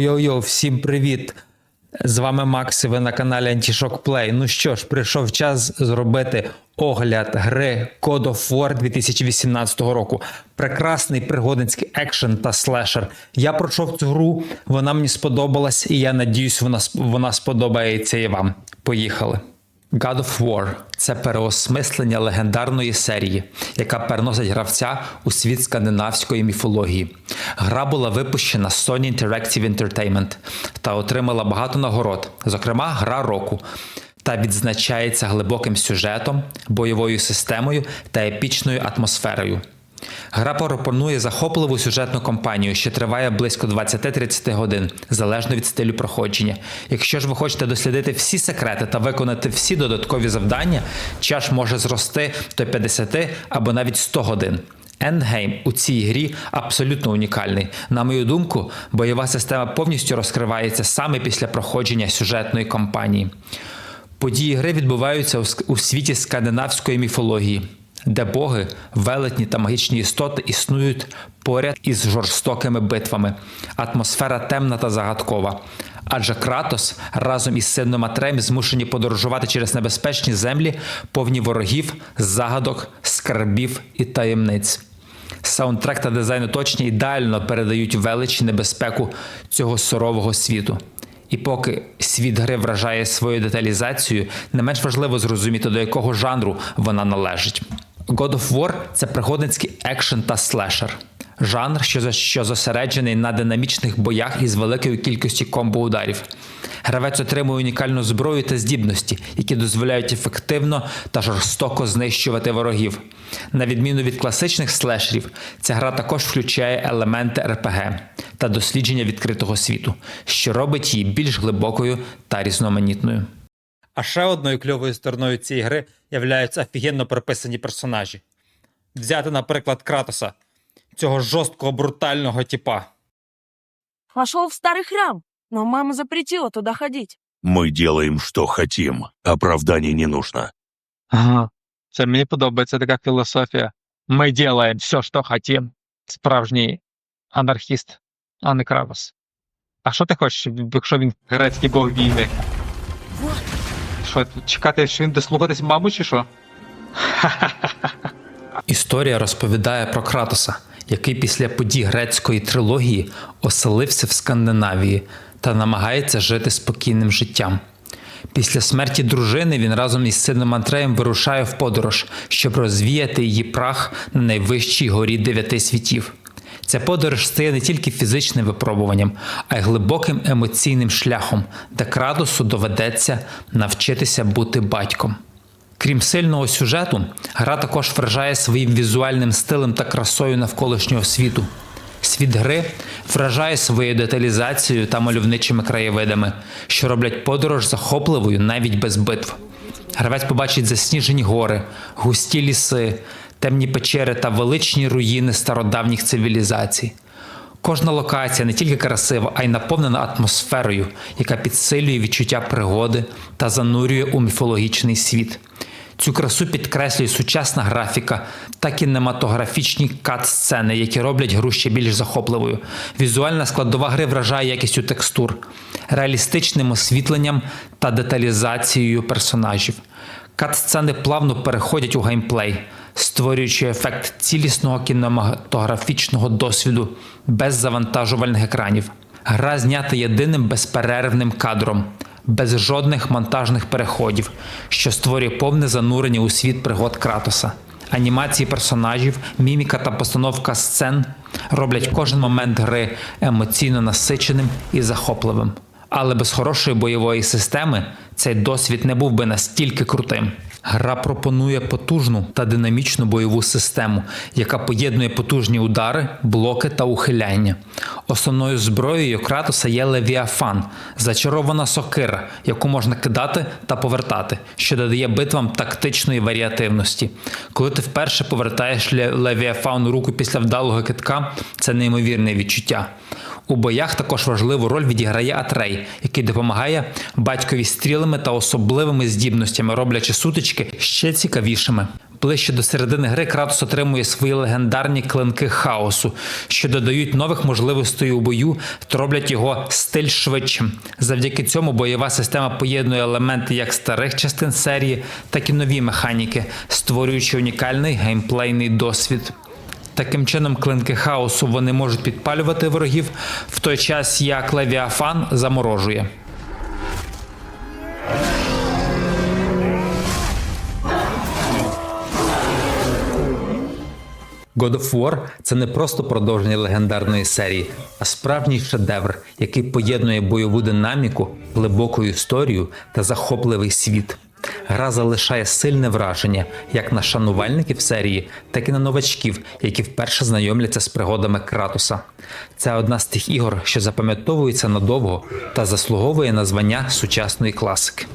Йоу-йоу-йоу, всім привіт! З вами Макс і ви на каналі Антішок Плей. Ну що ж, прийшов час зробити огляд гри Code of War 2018 року. Прекрасний пригодницький екшен та слешер. Я пройшов цю гру, вона мені сподобалась, і я надіюсь, вона, вона сподобається і вам. Поїхали. God of War це переосмислення легендарної серії, яка переносить гравця у світ скандинавської міфології. Гра була випущена Sony Interactive Entertainment та отримала багато нагород, зокрема, гра року. Та відзначається глибоким сюжетом, бойовою системою та епічною атмосферою. Гра пропонує захопливу сюжетну кампанію, що триває близько 20-30 годин, залежно від стилю проходження. Якщо ж ви хочете дослідити всі секрети та виконати всі додаткові завдання, час може зрости до 50 або навіть 100 годин. Ендгейм у цій грі абсолютно унікальний. На мою думку, бойова система повністю розкривається саме після проходження сюжетної кампанії. Події гри відбуваються у світі скандинавської міфології, де боги, велетні та магічні істоти існують поряд із жорстокими битвами. Атмосфера темна та загадкова. Адже Кратос разом із сином Атреєм змушені подорожувати через небезпечні землі, повні ворогів, загадок, скарбів і таємниць. Саундтрек та дизайн оточення ідеально передають велич і небезпеку цього сурового світу. І поки світ гри вражає своєю деталізацією, не менш важливо зрозуміти, до якого жанру вона належить. God of War – це пригодницький екшен та слешер. Жанр, що, що зосереджений на динамічних боях із великою кількістю комбо-ударів. Гравець отримує унікальну зброю та здібності, які дозволяють ефективно та жорстоко знищувати ворогів. На відміну від класичних слешерів, ця гра також включає елементи РПГ та дослідження відкритого світу, що робить її більш глибокою та різноманітною. А ще одною кльовою стороною цієї гри являються офігенно прописані персонажі. Взяти, наприклад, Кратоса, цього жорсткого брутального типа. Пошел в старый храм, но мама запретила туда ходить. Мы делаем, что хотим. Оправданий не нужно. Ага. Це мені подобається така філософія. Ми ділаємо все, що хотім. Справжній анархіст, а не Кравос. А що ти хочеш, якщо він грецький бог війни? Що, чекати, що він дослухатись маму, чи що? Історія розповідає про Кратоса, який після подій грецької трилогії оселився в Скандинавії та намагається жити спокійним життям. Після смерті дружини він разом із сином Антреєм вирушає в подорож, щоб розвіяти її прах на найвищій горі дев'яти світів. Ця подорож стає не тільки фізичним випробуванням, а й глибоким емоційним шляхом, де Кратосу доведеться навчитися бути батьком. Крім сильного сюжету, гра також вражає своїм візуальним стилем та красою навколишнього світу. Світ гри вражає своєю деталізацією та мальовничими краєвидами, що роблять подорож захопливою навіть без битв. Гравець побачить засніжені гори, густі ліси, темні печери та величні руїни стародавніх цивілізацій. Кожна локація не тільки красива, а й наповнена атмосферою, яка підсилює відчуття пригоди та занурює у міфологічний світ. Цю красу підкреслює сучасна графіка та кінематографічні кат-сцени, які роблять гру ще більш захопливою. Візуальна складова гри вражає якістю текстур, реалістичним освітленням та деталізацією персонажів. Кат-сцени плавно переходять у геймплей, створюючи ефект цілісного кінематографічного досвіду без завантажувальних екранів. Гра знята єдиним безперервним кадром, без жодних монтажних переходів, що створює повне занурення у світ пригод Кратоса. Анімації персонажів, міміка та постановка сцен роблять кожен момент гри емоційно насиченим і захопливим. Але без хорошої бойової системи цей досвід не був би настільки крутим. Гра пропонує потужну та динамічну бойову систему, яка поєднує потужні удари, блоки та ухиляння. Основною зброєю Кратоса є Левіафан, зачарована сокира, яку можна кидати та повертати, що додає битвам тактичної варіативності. Коли ти вперше повертаєш Ле- Левіафану руку після вдалого китка, це неймовірне відчуття. У боях також важливу роль відіграє Атрей, який допомагає батькові стрілами та особливими здібностями, роблячи сутички ще цікавішими. Ближче до середини гри Кратос отримує свої легендарні клинки хаосу, що додають нових можливостей у бою та роблять його стиль швидшим. Завдяки цьому бойова система поєднує елементи як старих частин серії, так і нові механіки, створюючи унікальний геймплейний досвід. Таким чином, клинки хаосу вони можуть підпалювати ворогів, в той час як Левіафан заморожує. God of War – це не просто продовження легендарної серії, а справжній шедевр, який поєднує бойову динаміку, глибоку історію та захопливий світ. Гра залишає сильне враження як на шанувальників серії, так і на новачків, які вперше знайомляться з пригодами Кратоса. Це одна з тих ігор, що запам'ятовується надовго та заслуговує на звання сучасної класики.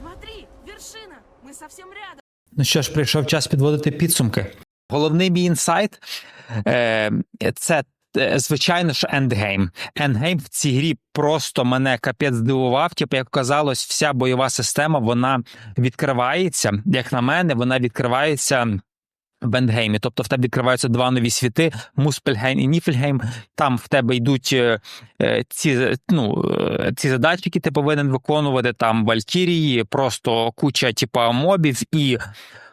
Смотри, вершина. Мы совсем рядом. Ну що ж, прийшов час підводити підсумки. Головний мій інсайт е, це. Е, Звичайно ж, ендгейм. Ендгейм в цій грі просто мене капець здивував. Типу, як казалось, вся бойова система вона відкривається. Як на мене, вона відкривається в ендгеймі. Тобто в тебе відкриваються два нові світи: Муспельгейм і Ніфельгейм. Там в тебе йдуть е, е, ці, ну, ці задачі, які ти повинен виконувати. Там Валькірії, просто куча типа мобів, і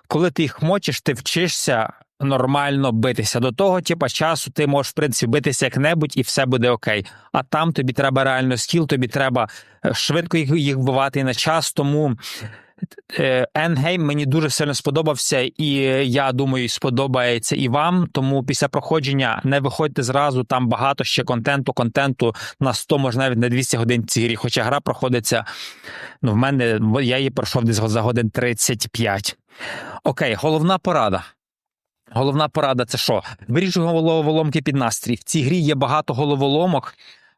коли ти їх мочиш, ти вчишся. Нормально битися до того, типа часу ти можеш в принципі битися як-небудь, і все буде окей. А там тобі треба реально скіл, тобі треба е, швидко їх, їх вбивати і на час. Тому е, Endgame мені дуже сильно сподобався, і я думаю, сподобається і вам. Тому після проходження не виходьте зразу. Там багато ще контенту, контенту на 100, може навіть на 200 годин в цій грі. Хоча гра проходиться. Ну, в мене я її пройшов десь за годин 35. Окей, головна порада. Головна порада це що? Вирішуй головоломки під настрій. В цій грі є багато головоломок.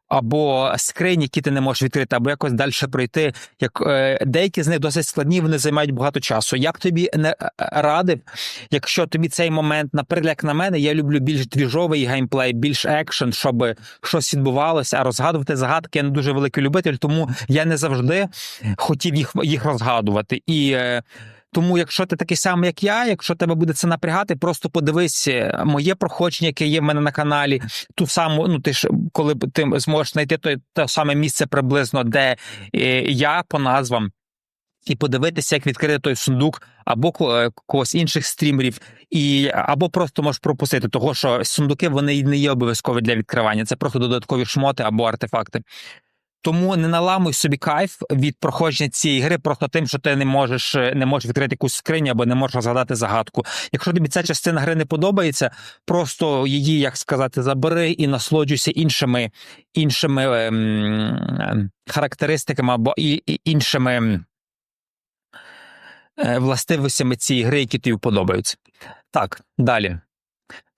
Або скринь, які ти не можеш відкрити, або якось далі пройти. Як е, деякі з них досить складні, вони займають багато часу. Я б тобі не е, радив, якщо тобі цей момент, наприклад, як на мене, я люблю більш двіжовий геймплей, більш екшен, щоб щось відбувалося, а розгадувати загадки я не дуже великий любитель, тому я не завжди хотів їх, їх розгадувати. І е, тому, якщо ти такий самий, як я, якщо тебе буде це напрягати, просто подивись е, моє проходження, яке є в мене на каналі. Ту саму, ну ти ж коли ти зможеш знайти те, те саме місце приблизно, де е, я по назвам. І подивитися, як відкрити той сундук, або е, когось інших стрімерів, і або просто можеш пропустити, того що сундуки вони не є обов'язкові для відкривання. Це просто додаткові шмоти або артефакти. Тому не наламуй собі кайф від проходження цієї гри просто тим, що ти не можеш е, не можеш відкрити якусь скриню або не можеш розгадати загадку. Якщо тобі ця частина гри не подобається, просто її, як сказати, забери і насолоджуйся іншими іншими ем, характеристиками або і, і іншими ем, е, властивостями цієї гри, які тобі подобаються. Так, далі.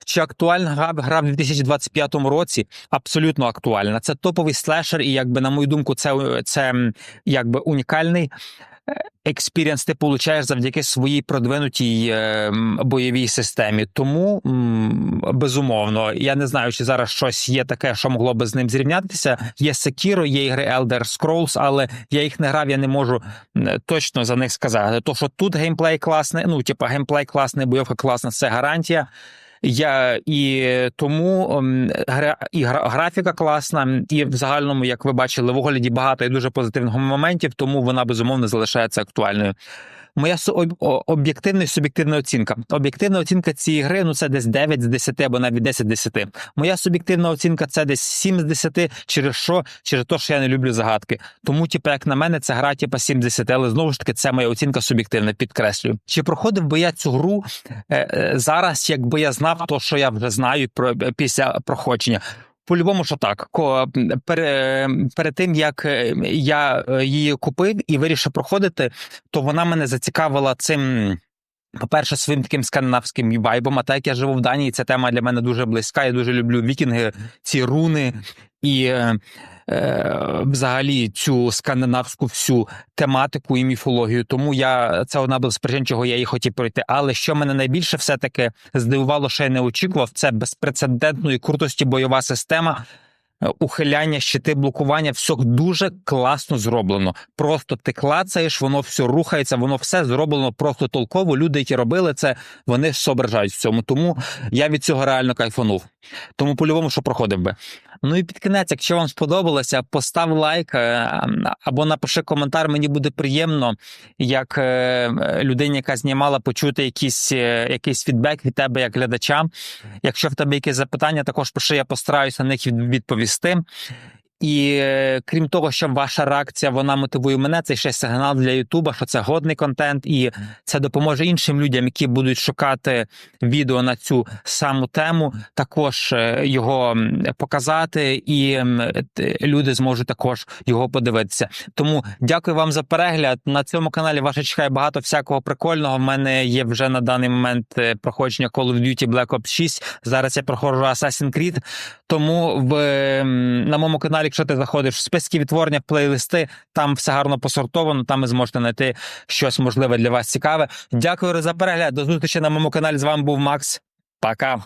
Чи актуальна гра, в 2025 році? Абсолютно актуальна. Це топовий слешер, і якби на мою думку, це, це якби унікальний е, експірієнс ти получаєш завдяки своїй продвинутій е, бойовій системі. Тому безумовно, я не знаю, чи зараз щось є таке, що могло би з ним зрівнятися. Є Sekiro, є ігри Elder Scrolls, але я їх не грав, я не можу точно за них сказати. То, що тут геймплей класний, ну типа геймплей класний, бойовка класна, це гарантія. Я і тому ем, і гра, графіка класна, і в загальному, як ви бачили, в огляді багато і дуже позитивних моментів, тому вона безумовно залишається актуальною. Моя об'єктивна і суб'єктивна оцінка. Об'єктивна оцінка цієї гри ну це десь 9 з 10 або навіть 10 з 10. Моя суб'єктивна оцінка це десь 7 з 10, через що? Через те, що я не люблю загадки. Тому, типу, як на мене, це гра, типу, 7 з 10, але знову ж таки, це моя оцінка суб'єктивна, підкреслюю. Чи проходив би я цю гру е, е, зараз, якби я знав то, що я вже знаю про після проходження? По-любому, що так. Перед, перед тим як е, я е, її купив і вирішив проходити, то вона мене зацікавила цим. По-перше, своїм таким скандинавським вайбом, а так як я живу в Данії, ця тема для мене дуже близька. Я дуже люблю вікінги, ці руни і е, взагалі цю скандинавську всю тематику і міфологію. Тому я це одна з причин, чого я її хотів пройти. Але що мене найбільше все таки здивувало, що я не очікував, це безпрецедентної крутості бойова система. е, ухиляння, щити, блокування, все дуже класно зроблено. Просто ти клацаєш, воно все рухається, воно все зроблено просто толково. Люди, які робили це, вони соображають в цьому. Тому я від цього реально кайфанув. Тому по-любому, що проходив би. Ну і під кінець, якщо вам сподобалося, постав лайк е, або напиши коментар. Мені буде приємно, як е, людині, яка знімала, почути якийсь, е, якийсь фідбек від тебе як глядача. Якщо в тебе якісь запитання, також пиши, я постараюся на них відповісти. І е, крім того, що ваша реакція вона мотивує мене. Це ще сигнал для Ютуба, що це годний контент, і це допоможе іншим людям, які будуть шукати відео на цю саму тему, також е, його показати, і люди зможуть також його подивитися. Тому дякую вам за перегляд. На цьому каналі вас чекає багато всякого прикольного. В мене є вже на даний момент е, проходження Call of Duty Black Ops 6. Зараз я проходжу Assassin's Creed. Тому в на моєму каналі, якщо ти заходиш в списки відтворення, плейлисти, там все гарно посортовано. Там ви зможете знайти щось можливе для вас цікаве. Дякую за перегляд. До зустрічі на моєму каналі. З вами був Макс. Пока.